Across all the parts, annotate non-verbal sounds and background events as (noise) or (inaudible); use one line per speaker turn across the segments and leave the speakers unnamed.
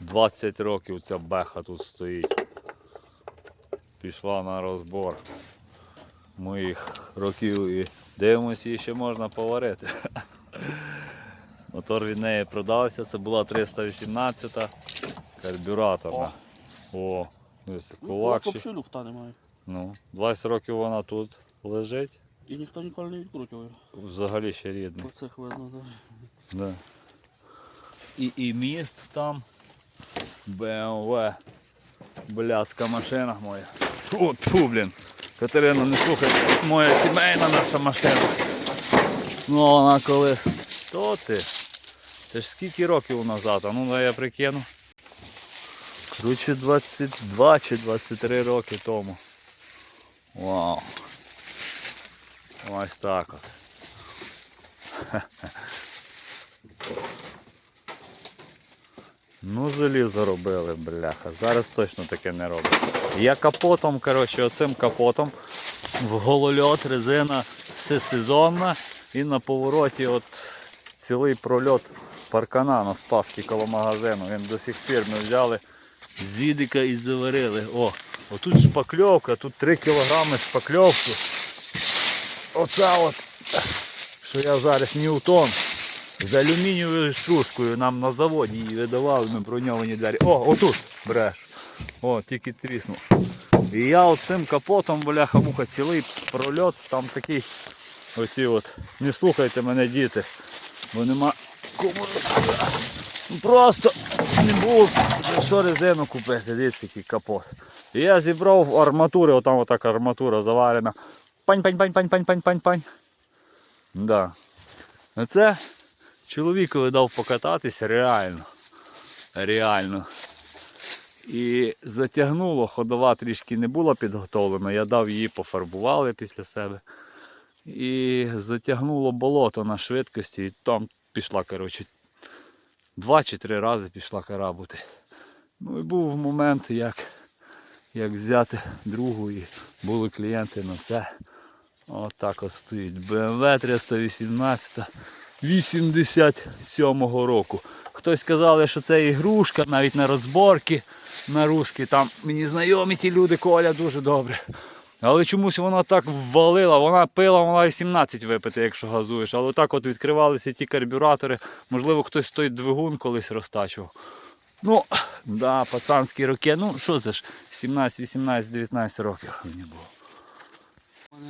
20 років ця беха тут стоїть. Пішла на розбор моїх років і дивимося, її ще можна поварити. (laughs) Мотор від неї продався, це була 318-та карбюраторна. О, дивись, кулак ще.
Люфта немає.
Ну, 20 років вона тут лежить,
І ніхто ніколи не відкручував.
взагалі ще рідний.
По цих видно, да.
Да. І, і міст там. BMW. Блядська машина моя. О, тьфу, блін. Катерина, не слухай, моя сімейна наша машина. Ну, вона коли. То ти? Це ж скільки років назад? А ну дай я прикину. Короче, 22 чи 23 роки тому. Вау. Ось так от. (laughs) Ну, желізо робили, бляха. Зараз точно таке не роблять. Я капотом, коротше, оцим капотом в голольот, резина всесезонна і на повороті от цілий прольот паркана на Спаски коло магазину. Він до сих пір ми взяли з дідика і заварили. О, отут шпакльовка, тут 3 кілограми шпакльовки. Оце от, що я зараз Ньютон. З алюмінієвою стружкою нам на заводі її видавали ми броньовані двері. О, отут бреш. О, тільки тріснув. І я оцим капотом, бляха муха, цілий прольот, там такий оці от. Не слухайте мене, діти, бо нема кому. Просто не було що резину купити, дивіться, який капот. І я зібрав арматури, отам отак арматура заварена. Пань, пань, пань, пань, пань, пань, пань, пань. Да. Це чоловікові дав покататися реально. Реально. І затягнуло, ходова трішки не була підготовлена, я дав її пофарбували після себе. І затягнуло болото на швидкості, і там пішла, коротше, два чи три рази пішла карабути. Ну і був момент, як, як взяти другу, і були клієнти на це. Отак от стоїть. BMW 318 87-го року. Хтось казали, що це ігрушка, навіть на розборки на русські. Там мені знайомі ті люди, Коля дуже добре. Але чомусь вона так ввалила, вона пила, вона і 17 випити, якщо газуєш. Але так от відкривалися ті карбюратори. Можливо, хтось той двигун колись розтачував. Ну, да, пацанські роки. Ну, що це ж, 17, 18, 19 років мені було.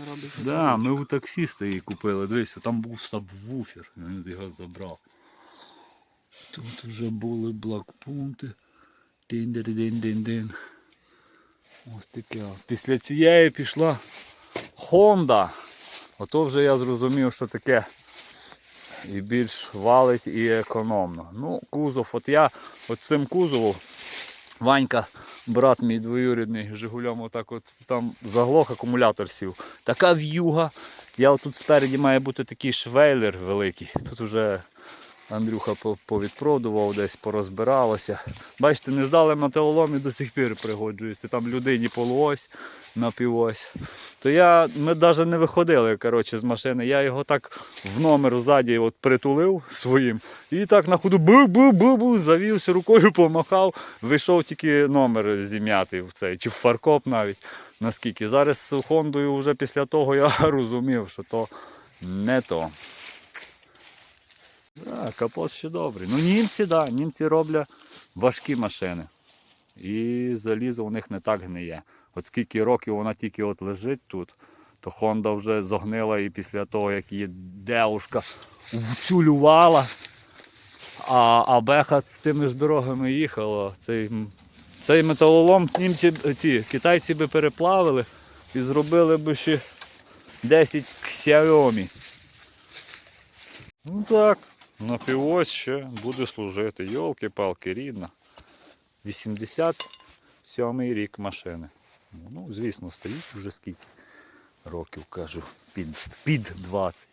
Роблять.
Да, ми у таксиста її купили. Дивись, там був сабвуфер, він його забрав. Тут вже були блокпункти. Дин-дин-дин-дин-дин. Ось таке. Після цієї пішла Honda. Ото вже я зрозумів, що таке і більш валить і економно. Ну, кузов, от я от цим кузовом, Ванька, брат мій двоюрідний, Жигулем, отак от там заглох акумулятор сів. Така в'юга. Я отут спереді має бути такий швейлер великий. Тут вже Андрюха повідпродував, десь порозбиралося. Бачите, не здали металолом і до сих пір пригоджується. Там людині полуось, напівось. То я, ми навіть не виходили коротше, з машини. Я його так в номер ззаді от притулив своїм. І так на ходу бу-бу-бу-бу, завівся рукою, помахав, вийшов тільки номер зім'яти в цей, чи в фаркоп навіть. Наскільки. Зараз з Хондою вже після того я (laughs) розумів, що то не то. Так, капот ще добрий. Ну німці, да, німці роблять важкі машини. І залізо у них не так гниє. От скільки років вона тільки от лежить тут, то Honda вже зогнила і після того, як її девушка вцюлювала, а, а Беха тими ж дорогами їхала. Цей, цей металолом німці, ці, китайці би переплавили і зробили би ще 10 Xiaomi. Ну так, напівось ще буде служити. Йолки-палки, рідна. 87-й рік машини. Ну, звісно, стоїть вже скільки років, кажу, під, під 20.